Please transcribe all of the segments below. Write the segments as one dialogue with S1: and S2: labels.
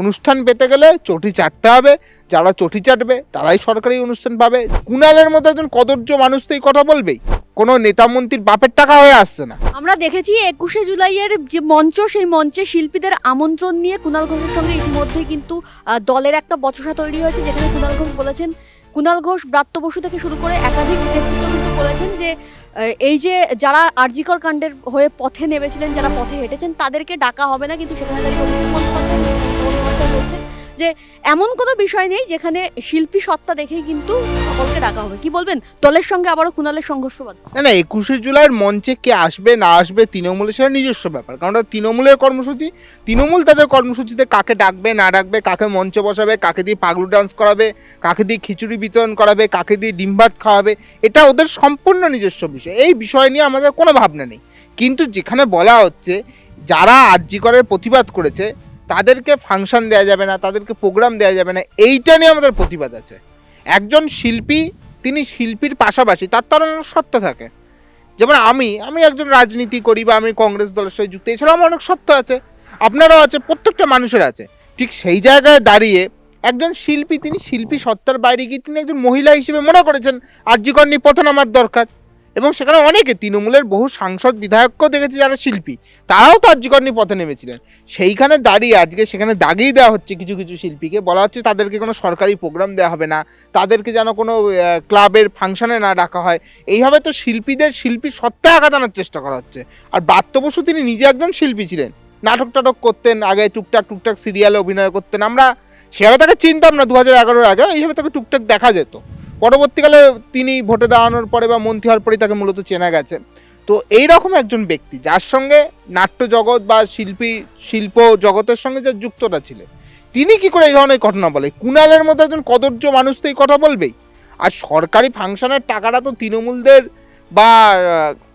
S1: অনুষ্ঠান পেতে গেলে চটি চাটতে হবে। যারা চটি চাটবে, তারাই সরকারি অনুষ্ঠান পাবে। কুণালের মতো একজন কদর্য মানুষ তো এই কথা বলবেই। কোনো নেতা মন্ত্রীর বাপের টাকা হয়ে আসছে না।
S2: আমরা দেখেছি একুশে জুলাইয়ের যে মঞ্চ, সেই মঞ্চে শিল্পীদের আমন্ত্রণ নিয়ে কুণাল ঘোষের সঙ্গে ইতিমধ্যে কিন্তু দলের একটা বচসা তৈরি হয়েছে, যেখানে কুণাল ঘোষ বলেছেন, কুণাল ঘোষ ব্রাত্য বসু থেকে শুরু করে একাধিক নেতৃত্ব কিন্তু বলেছেন যে এই যে যারা আরজিকর কাণ্ডের হয়ে পথে নেমেছিলেন, যারা পথে হেঁটেছেন, তাদেরকে ডাকা হবে না, কিন্তু সেখানে দাঁড়িয়ে বন্দ্যোপাধ্যায় বলছেন যে এমন কোনো বিষয় নেই যেখানে শিল্পী সত্তা দেখেই কিন্তু সকলকে ডাকা হবে। কি বলবেন? দলের সঙ্গে আবারও কুণালের সংঘর্ষ
S1: না না, একুশে জুলাইয়ের মঞ্চে কে আসবে, না আসবে তৃণমূলের সেটা নিজস্ব ব্যাপার। কারণ তৃণমূলের কর্মসূচি। তৃণমূল তাদের কর্মসূচিতে কাকে ডাকবে, না ডাকবে, কাকে মঞ্চে বসাবে, কাকে দিয়ে পাগলু ডান্স করাবে, কাকে দিয়ে খিচুড়ি বিতরণ করাবে, কাকে দিয়ে ডিম ভাত খাওয়াবে, এটা ওদের সম্পূর্ণ নিজস্ব বিষয়। এই বিষয় নিয়ে আমাদের কোনো ভাবনা নেই। কিন্তু যেখানে বলা হচ্ছে, যারা আর্যিকরের প্রতিবাদ করেছে তাদেরকে ফাংশন দেওয়া যাবে না, তাদেরকে প্রোগ্রাম দেওয়া যাবে না, এইটা নিয়ে আমাদের প্রতিবাদ আছে। একজন শিল্পী, তিনি শিল্পীর পাশাপাশি, তার তো অনেক সত্তা থাকে। যেমন আমি আমি একজন রাজনীতি করি বা আমি কংগ্রেস দলের সাথে যুক্ত, এছাড়াও আমার অনেক সত্য আছে। আপনারও আছে, প্রত্যেকটা মানুষের আছে। ঠিক সেই জায়গায় দাঁড়িয়ে একজন শিল্পী, তিনি শিল্পী সত্তার বাইরে গিয়ে তিনি একজন মহিলা হিসেবে মনে করেছেন আর্যিকর নিপথন আমার দরকার। এবং সেখানে অনেকে তৃণমূলের বহু সাংসদ বিধায়ককেও দেখেছি যারা শিল্পী, তারাও তো আর্যিকর নিয়ে পথে নেমেছিলেন। সেইখানে দাঁড়িয়ে আজকে সেখানে দাগিয়ে দেওয়া হচ্ছে কিছু কিছু শিল্পীকে। বলা হচ্ছে তাদেরকে কোনো সরকারি প্রোগ্রাম দেওয়া হবে না, তাদেরকে যেন কোনো ক্লাবের ফাংশনে না ডাকা হয়। এইভাবে তো শিল্পীদের শিল্পী সত্ত্বে আঘাত আনার চেষ্টা করা হচ্ছে। আর ব্রাত্য বসু তিনি নিজে একজন শিল্পী ছিলেন। নাটক টাটক করতেন, আগে টুকটাক টুকটাক সিরিয়ালে অভিনয় করতেন। আমরা সেভাবে তাকে চিনতাম না দু হাজার এগারোর আগে এইভাবে তাকে টুকটাক দেখা যেত। পরবর্তীকালে তিনি ভোটে দাঁড়ানোর পরে বা মন্ত্রী হওয়ার পরেই তাকে মূলত চেনা গেছে। তো এই রকম একজন ব্যক্তি, যার সঙ্গে নাট্য জগৎ বা শিল্পী, শিল্প জগতের সঙ্গে যে যুক্তটা ছিলেন, তিনি কি করে এই ধরনের ঘটনা বলে? কুণালের মতো একজন কদর্য মানুষ তো এই কথা বলবেই। আর সরকারি ফাংশনের টাকাটা তো তৃণমূলদের বা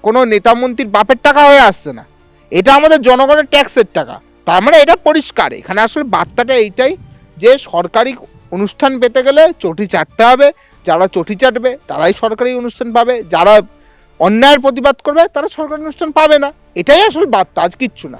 S1: কোনো নেতা মন্ত্রীর বাপের টাকা হয়ে আসছে না। এটা আমাদের জনগণের ট্যাক্সের টাকা। তার মানে এটা পরিষ্কার। এখানে আসলে বার্তাটা এইটাই যে সরকারি অনুষ্ঠান পেতে গেলে চটি চাটতে হবে। যারা চটি চাটবে, তারাই সরকারি অনুষ্ঠান পাবে। যারা অন্যায়ের প্রতিবাদ করবে, তারা সরকারি অনুষ্ঠান পাবে না। এটাই আসল বার্তা, আজ কিচ্ছু না।